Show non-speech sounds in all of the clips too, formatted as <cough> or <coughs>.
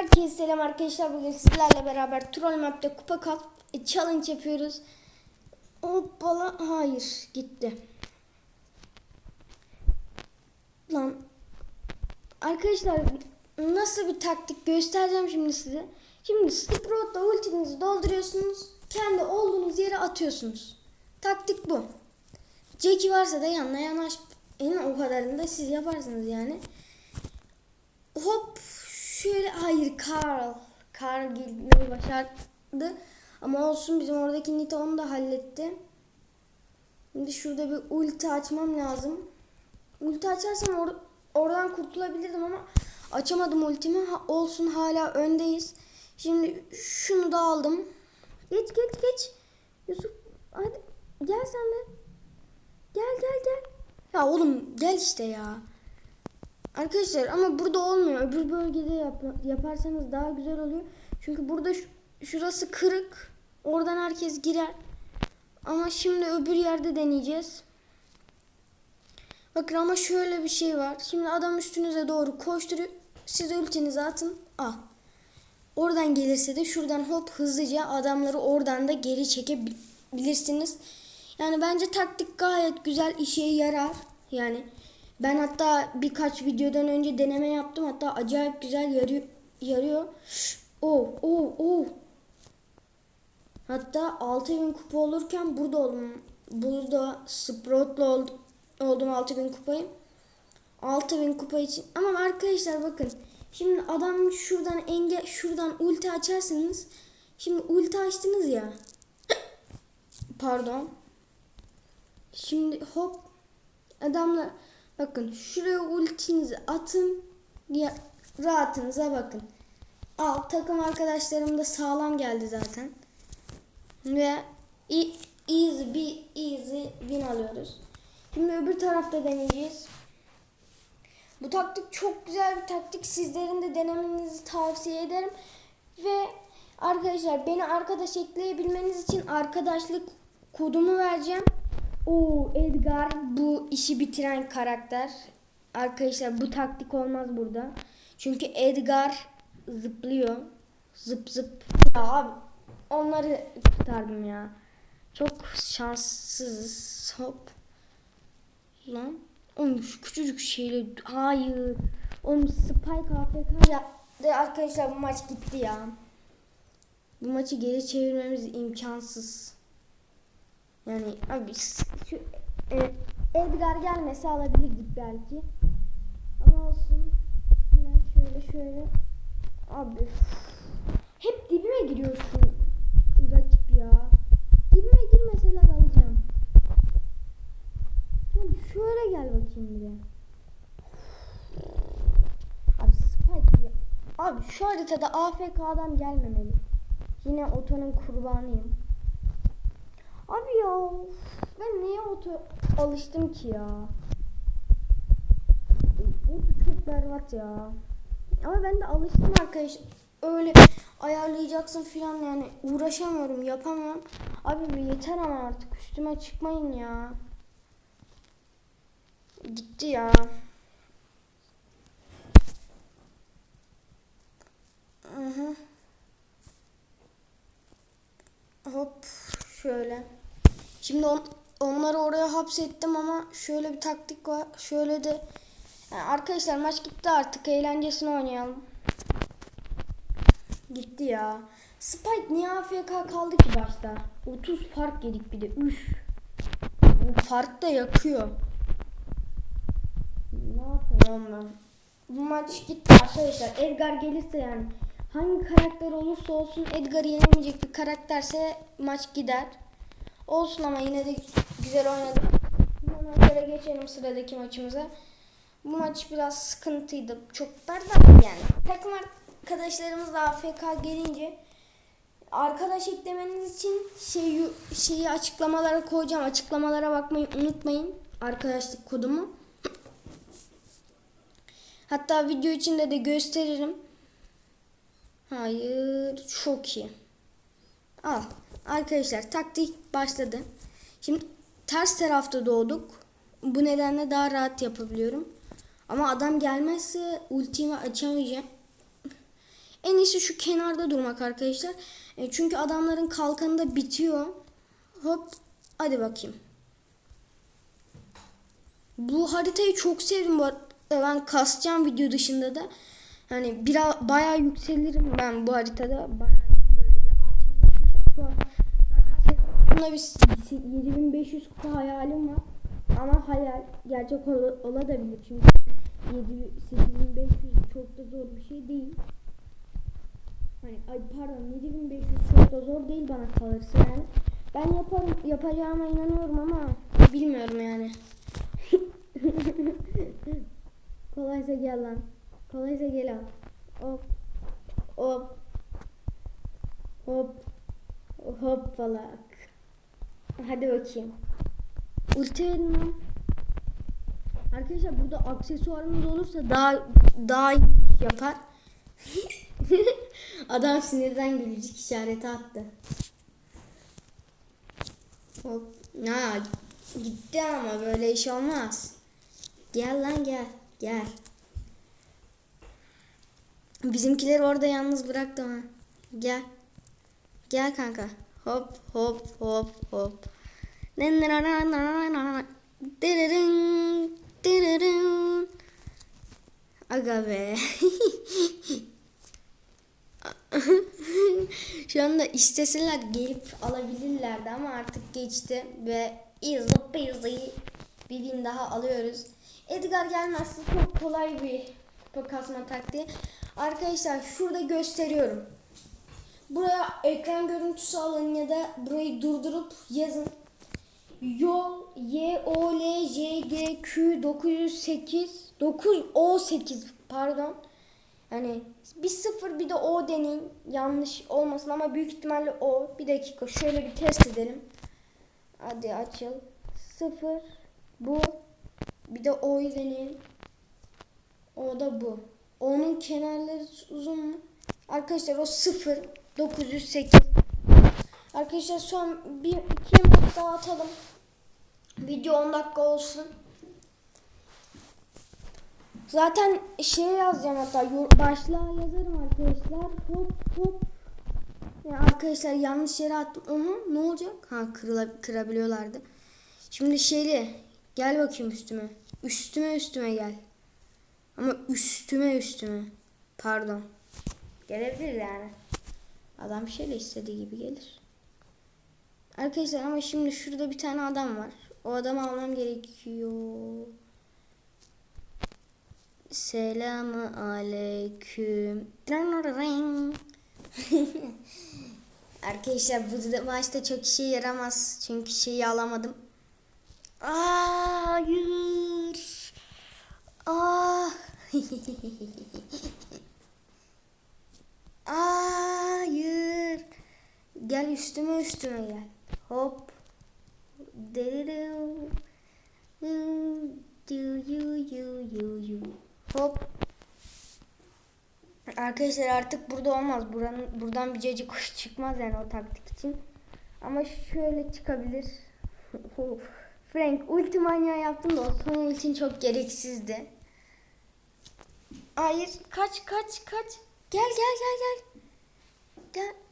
Herkese selam arkadaşlar. Bugün sizlerle beraber Troll Map'te kupa kap e, challenge yapıyoruz. Hoppala. Hayır. Gitti. Lan. Arkadaşlar nasıl bir taktik göstereceğim şimdi size. Şimdi Sprout'la ultinizi dolduruyorsunuz. Kendi olduğunuz yere atıyorsunuz. Taktik bu. Jackie varsa da yanına yanaş. En o kadarını da siz yaparsınız yani. Hop şöyle hayır Carl. Carl gitmeyi başardı. Ama olsun bizim oradaki Nita onu da halletti. Şimdi şurada bir ulti açmam lazım. Ulti açarsam or- oradan kurtulabilirdim ama açamadım ultimi. Ha- olsun hala öndeyiz. Şimdi şunu da aldım. Geç geç geç. Yusuf hadi gel sen de. Gel gel gel. Ya oğlum gel işte ya. Arkadaşlar ama burada olmuyor. Öbür bölgede yap- yaparsanız daha güzel oluyor. Çünkü burada şu- şurası kırık. Oradan herkes girer. Ama şimdi öbür yerde deneyeceğiz. Bakın ama şöyle bir şey var. Şimdi adam üstünüze doğru koşturuyor. Siz ultinizi atın. Ah. Oradan gelirse de şuradan hop hızlıca adamları oradan da geri çekebilirsiniz. Yani bence taktik gayet güzel işe yarar. Yani ben hatta birkaç videodan önce deneme yaptım. Hatta acayip güzel yarıyor. yarıyor. <gasps> Oh oh oh. Hatta 6000 kupa olurken burada oldum. Burada Sprout'la oldum, oldum 6000 kupayı. 6000 kupa için. Ama arkadaşlar bakın. Şimdi adam şuradan engel şuradan ulti açarsınız. Şimdi ulti açtınız ya. <coughs> Pardon. Şimdi hop adamla bakın şuraya ultinizi atın ya rahatınıza bakın. Al takım arkadaşlarım da sağlam geldi zaten. Ve easy bir easy win alıyoruz. Şimdi öbür tarafta deneyeceğiz. Bu taktik çok güzel bir taktik. Sizlerin de denemenizi tavsiye ederim. Ve arkadaşlar beni arkadaş ekleyebilmeniz için arkadaşlık kodumu vereceğim. O Edgar bu işi bitiren karakter. Arkadaşlar bu taktik olmaz burada. Çünkü Edgar zıplıyor. Zıp zıp. Ya abi onları tutardım ya. Çok şanssız. Hop. Lan. Oğlum şu küçücük şeyle hayır. Oğlum Spike AFK yaptı. Arkadaşlar bu maç gitti ya. Bu maçı geri çevirmemiz imkansız. Yani abi şu e, Edgar gelmese alabilirdik belki. Ama olsun. Hemen şöyle şöyle. Abi hep dibime giriyor şu rakip ya. Dibime girmeseler alacağım. Abi şöyle gel bakayım bir de. Abi Spike ya. Abi şu haritada AFK'dan gelmemeli. Yine otonun kurbanıyım. Abi ya ben niye oto alıştım ki ya? Oto çok berbat ya. Ama ben de alıştım arkadaş. Öyle ayarlayacaksın filan yani uğraşamıyorum yapamıyorum. Abi yeter ama artık üstüme çıkmayın ya. Gitti ya. Hı hı. Hop şöyle. Şimdi on, onları oraya hapsettim ama şöyle bir taktik var. Şöyle de yani arkadaşlar maç gitti artık eğlencesini oynayalım. Gitti ya. Spike niye AFK kaldı ki başta? 30 fark yedik bir de. Üf. Bu fark da yakıyor. Ne yapalım ben? Bu maç gitti arkadaşlar. Edgar gelirse yani hangi karakter olursa olsun Edgar'ı yenemeyecek bir karakterse maç gider. Olsun ama yine de güzel oynadık. Hemen geçelim sıradaki maçımıza. Bu maç biraz sıkıntıydı. Çok berbat yani. Takım arkadaşlarımız da AFK gelince arkadaş eklemeniz için şey, şeyi açıklamalara koyacağım. Açıklamalara bakmayı unutmayın. Arkadaşlık kodumu. Hatta video içinde de gösteririm. Hayır. Çok iyi. Al. Arkadaşlar taktik başladı. Şimdi ters tarafta doğduk. Bu nedenle daha rahat yapabiliyorum. Ama adam gelmezse ultimi açamayacağım. En iyisi şu kenarda durmak arkadaşlar. E, çünkü adamların kalkanı da bitiyor. Hop hadi bakayım. Bu haritayı çok sevdim bu arada. Ben kasacağım video dışında da. Hani biraz bayağı yükselirim ben bu haritada. Bayağı böyle bir 6500 kupa. Buna bir 7500 kupa hayalim var. Ama hayal gerçek ol, olabilir çünkü 7 8500 çok da zor bir şey değil. Hani ay pardon 7500 çok da zor değil bana kalırsa yani. Ben yaparım yapacağıma inanıyorum ama bilmiyorum yani. Kolaysa gel lan. Kolaysa gel al. Hop. Hop. Hop. Hop balak. Hadi bakayım. Ulti. Arkadaşlar burada aksesuarınız olursa daha daha yapar. <laughs> Adam sinirden gülücük işareti attı. Hop. Ha, gitti ama böyle iş olmaz. Gel lan gel. Gel. Bizimkileri orada yalnız bıraktım ha. Gel. Gel kanka. Hop hop hop hop. Aga be. <laughs> Şu anda isteseler gelip alabilirlerdi ama artık geçti ve easy peasy bir win daha alıyoruz. Edgar gelmezse çok kolay bir kupa kasma taktiği. Arkadaşlar şurada gösteriyorum. Buraya ekran görüntüsü alın ya da burayı durdurup yazın. Yol Y O L J G Q 908 9 O 8 pardon. Yani bir sıfır bir de O deneyin. Yanlış olmasın ama büyük ihtimalle O. Bir dakika şöyle bir test edelim. Hadi açıl. Sıfır bu. Bir de O'yu deneyin. O da bu. O'nun kenarları uzun mu? Arkadaşlar o 0 908. Arkadaşlar son bir iki maç daha atalım. Video 10 dakika olsun. Zaten şey yazacağım hatta başlığa yazarım arkadaşlar. Hop hop. Ya arkadaşlar yanlış yere attım. Aha ne olacak? Ha kırıla, kırabiliyorlardı. Şimdi şeyli gel bakayım üstüme. Üstüme üstüme gel. Ama üstüme üstüme. Pardon. Gelebilir yani. Adam şeyle istediği gibi gelir. Arkadaşlar ama şimdi şurada bir tane adam var. O adamı almam gerekiyor. Selamı aleyküm. <laughs> Arkadaşlar bu maçta çok işe yaramaz. Çünkü şeyi alamadım. Hayır. Ah. <laughs> Hayır. Gel üstüme üstüme gel. Hop. Hop. Arkadaşlar artık burada olmaz. Buranın, buradan bir cacık kuş çıkmaz yani o taktik için. Ama şöyle çıkabilir. <laughs> Frank ulti manyağı yaptım da o son ultin çok gereksizdi. Hayır kaç kaç kaç. Gel gel gel gel. Gel.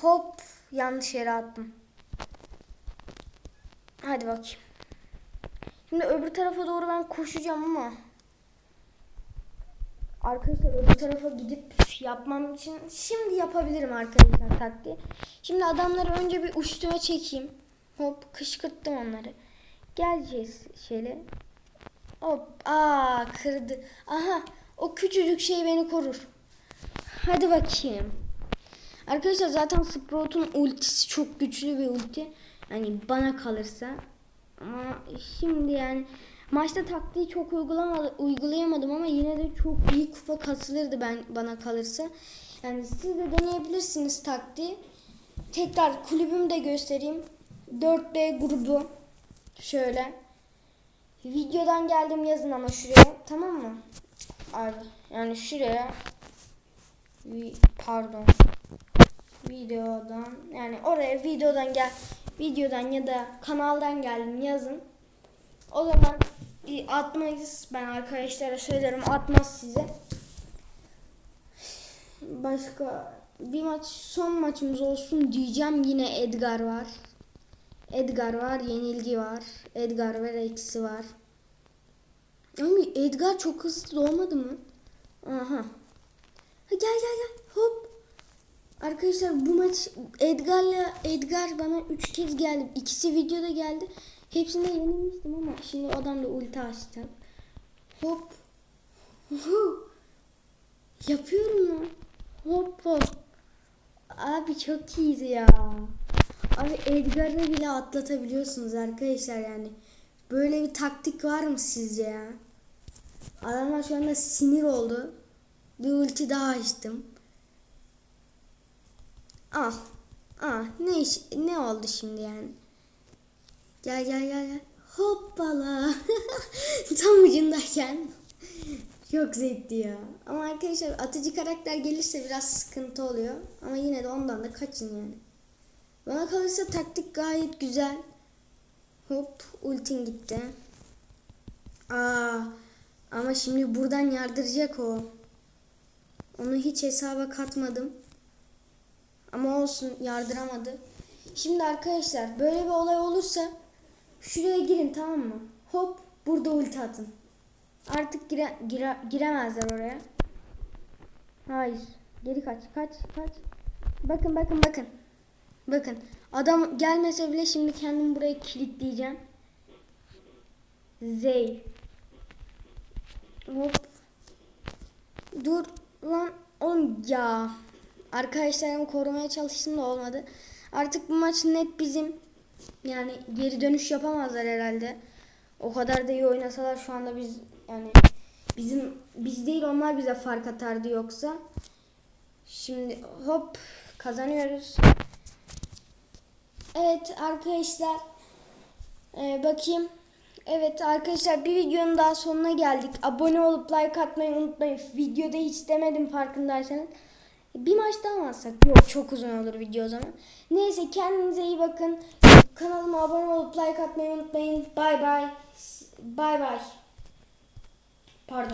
Hop yanlış yere attım. Hadi bakayım. Şimdi öbür tarafa doğru ben koşacağım ama Arkadaşlar öbür tarafa gidip yapmam için şimdi yapabilirim arkadaşlar taktiği. Şimdi adamları önce bir üstüme çekeyim. Hop kışkırttım onları. Geleceğiz şöyle. Hop aa kırdı. Aha o küçücük şey beni korur. Hadi bakayım. Arkadaşlar zaten Sprout'un ultisi çok güçlü bir ulti. Yani bana kalırsa. Ama şimdi yani maçta taktiği çok uygulamadı, uygulayamadım ama yine de çok iyi kupa kasılırdı ben bana kalırsa. Yani siz de deneyebilirsiniz taktiği. Tekrar kulübümü de göstereyim. 4B grubu. Şöyle. Videodan geldim yazın ama şuraya. Tamam mı? Abi yani şuraya. Pardon. Videodan yani oraya videodan gel videodan ya da kanaldan geldim yazın. O zaman atmayız. Ben arkadaşlara söylerim atmaz size. başka bir maç son maçımız olsun diyeceğim. Yine Edgar var. Edgar var, yenilgi var. Edgar ve eksi var. Ama Edgar çok hızlı doğmadı mı? Aha. Ha, gel gel gel. Hop. Arkadaşlar bu maç Edgar'la Edgar bana 3 kez geldi. İkisi videoda geldi. Hepsinde yenilmiştim ama şimdi adamla ulti açacağım. Hop. Yapıyorum lan. Hop hop. Abi çok iyiydi ya. Abi Edgar'ı bile atlatabiliyorsunuz arkadaşlar yani. Böyle bir taktik var mı sizce ya? Adamlar şu anda sinir oldu. Bir ulti daha açtım. Ah. Ah ne iş, ne oldu şimdi yani? Gel gel gel gel. Hoppala. <laughs> Tam ucundayken. Çok zevkli ya. Ama arkadaşlar atıcı karakter gelirse biraz sıkıntı oluyor. Ama yine de ondan da kaçın yani. Bana kalırsa taktik gayet güzel. Hop ultin gitti. Aa, ama şimdi buradan yardıracak o. Onu hiç hesaba katmadım. Olsun yardıramadı. Şimdi arkadaşlar böyle bir olay olursa şuraya girin tamam mı? Hop burada ulti atın. Artık gire, gire, giremezler oraya. Hayır. Geri kaç kaç kaç. Bakın bakın bakın. Bakın adam gelmese bile şimdi kendimi buraya kilitleyeceğim. Zey. Hop. Dur lan oğlum ya. Arkadaşlarımı korumaya çalıştım da olmadı. Artık bu maç net bizim. Yani geri dönüş yapamazlar herhalde. O kadar da iyi oynasalar şu anda biz yani bizim biz değil onlar bize fark atardı yoksa. Şimdi hop kazanıyoruz. Evet arkadaşlar. Ee, bakayım. Evet arkadaşlar bir videonun daha sonuna geldik. Abone olup like atmayı unutmayın. Videoda hiç demedim farkındaysanız. Bir maç daha alsak? Yok çok uzun olur video o zaman. Neyse kendinize iyi bakın. Kanalıma abone olup like atmayı unutmayın. Bay bay. Bay bay. Pardon.